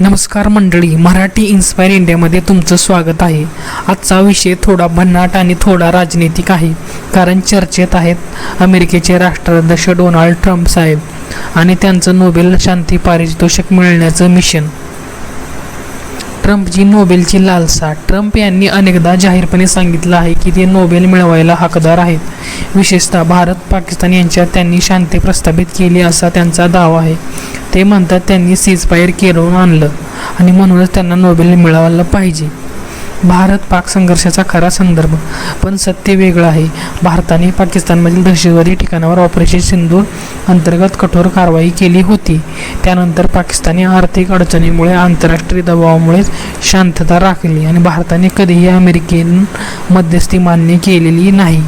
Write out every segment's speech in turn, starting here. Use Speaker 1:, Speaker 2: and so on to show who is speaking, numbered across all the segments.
Speaker 1: नमस्कार मंडळी मराठी इन्स्पायर इंडियामध्ये तुमचं स्वागत आहे. आजचा विषय थोडा भन्नाट आणि थोडा राजनैतिक आहे कारण चर्चेत आहेत अमेरिकेचे राष्ट्राध्यक्ष डोनाल्ड ट्रम्प साहेब आणि त्यांचं नोबेल शांती पारितोषिक मिळण्याचं मिशन. ट्रम्पची नोबेलची लालसा. ट्रम्प यांनी अनेकदा जाहीरपणे सांगितलं आहे की ते नोबेल मिळवायला हकदार आहेत. विशेषतः भारत पाकिस्तान यांच्यात त्यांनी शांती प्रस्थापित केली असा त्यांचा दावा आहे. ते म्हणतात त्यांनी सीजफायर केरवून आणलं आणि म्हणूनच त्यांना नोबेल मिळवायला पाहिजे. भारत पाक संघर्षाचा खरा संदर्भ. पण सत्य वेगळं आहे. भारताने पाकिस्तानमधील दहशतवादी ठिकाणावर ऑपरेशन सिंधूर अंतर्गत कठोर कारवाई केली होती. त्यानंतर पाकिस्तानी आर्थिक अडचणीमुळे आंतरराष्ट्रीय दबावामुळे शांतता राखली आणि भारताने कधीही अमेरिकेन मध्यस्थी मान्य केलेली नाही.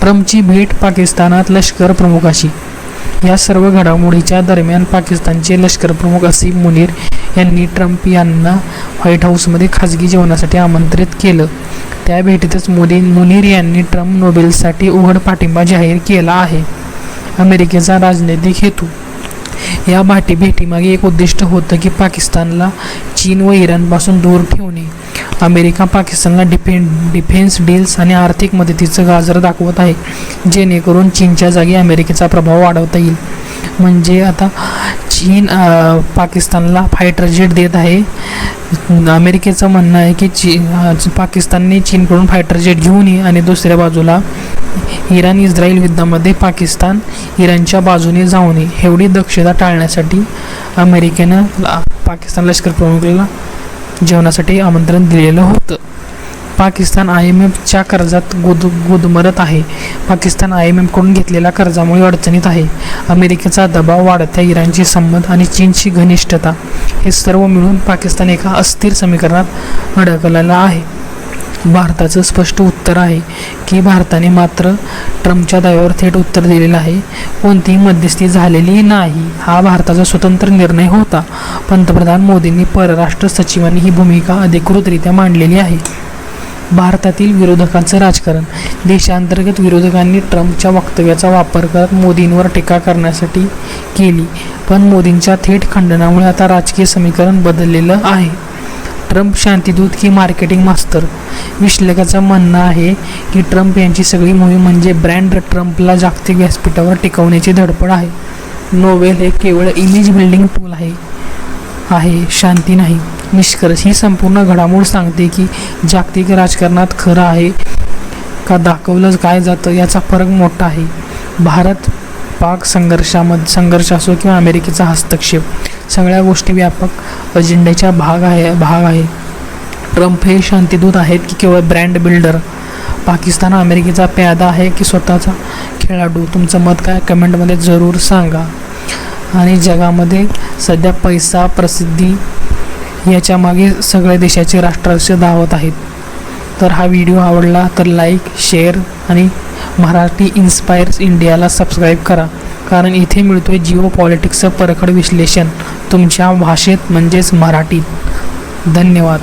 Speaker 1: ट्रम्पची भेट पाकिस्तानात लष्कर प्रमुखाशी. या सर्व घडामोडीच्या दरम्यान पाकिस्तानचे लष्कर प्रमुख असीम मुनीर यांनी ट्रम्प यांना व्हाईट हाऊसमध्ये खाजगी जेवणासाठी आमंत्रित केलं. त्या भेटीतच मोदी मुनीर यांनी ट्रम्प नोबेलसाठी उघड पाठिंबा जाहीर केला आहे. अमेरिकेचा राजनैतिक हेतू. या भाटी भेटीमागे एक उद्दिष्ट होतं की पाकिस्तानला चीन व इराणपासून दूर ठेवणे. अमेरिका पाकिस्तानला डिफेन डिफेन्स डील्स आणि आर्थिक मदतीचं गाजर दाखवत आहे जेणेकरून चीनच्या जागी अमेरिकेचा प्रभाव वाढवता येईल. म्हणजे आता चीन पाकिस्तानला फायटर जेट देत आहे. अमेरिकेचं म्हणणं आहे की ची पाकिस्तानने चीनकडून फायटर जेट घेऊन ये आणि दुसऱ्या बाजूला इराण इस्रायल युद्धामध्ये पाकिस्तान इराणच्या बाजूने जाऊ नये एवढी दक्षता टाळण्यासाठी अमेरिकेनं पाकिस्तान लष्कर प्रमुखला जेवणासाठी आमंत्रण दिलेलं होतं. पाकिस्तान आय एम एफच्या कर्जात गुद गुदमरत आहे. पाकिस्तान आय एम एफकडून घेतलेल्या कर्जामुळे अडचणीत आहे. अमेरिकेचा दबाव वाढत्या इराणचे संबंध आणि चीनची घनिष्ठता हे सर्व मिळून पाकिस्तान एका अस्थिर समीकरणात अडकलेला आहे. भारताचं स्पष्ट उत्तर आहे की भारताने मात्र ट्रम्पच्या दाव्यावर थेट उत्तर दिलेलं आहे. कोणतीही मध्यस्थी झालेली नाही. हा भारताचा स्वतंत्र निर्णय होता. पंतप्रधान मोदींनी परराष्ट्र सचिवांनी ही भूमिका अधिकृतरित्या मांडलेली आहे. भारतातील विरोधकांचं राजकारण. देशांतर्गत विरोधकांनी ट्रम्पच्या वक्तव्याचा वापर करत मोदींवर टीका करण्यासाठी केली. पण मोदींच्या थेट खंडनामुळे आता राजकीय समीकरण बदललेलं आहे. ट्रम्प शांतीदूत की मार्केटिंग मास्तर? विश्लेषकाचं म्हणणं आहे की ट्रम्प यांची सगळी मोहीम म्हणजे ब्रँड ट्रम्पला जागतिक व्यासपीठावर टिकवण्याची धडपड आहे. नोवेल हे केवळ इमेज बिल्डिंग टूल आहे. आहे शांती नाही. निष्कर्ष ही संपूर्ण घडामोड सांगते की जागतिक राजकारणात खरं आहे का दाखवलं काय जातं याचा फरक मोठा आहे. भारत पाक संघर्षामध्ये संघर्ष असो किंवा अमेरिकेचा हस्तक्षेप सगळ्या गोष्टी व्यापक अजेंड्याच्या भाग आहे भाग आहे. ट्रम्प हे शांतीदूत आहेत की केवळ ब्रँड बिल्डर? पाकिस्तान अमेरिकेचा प्यादा आहे की स्वतःचा खेळाडू? तुमचं मत काय? कमेंटमध्ये जरूर सांगा. आणि जगामध्ये सध्या पैसा प्रसिद्धी याच्यामागे सगळ्या देशाचे राष्ट्राध्यक्ष धावत आहेत. तर हा व्हिडिओ आवडला तर लाईक शेअर आणि मराठी इन्स्पायर्स इंडियाला सबस्क्राईब करा. कारण इथे मिळतो आहे जिओ पॉलिटिक्सचं परखड विश्लेषण तुमच्या भाषेत म्हणजेच मराठीत. धन्यवाद.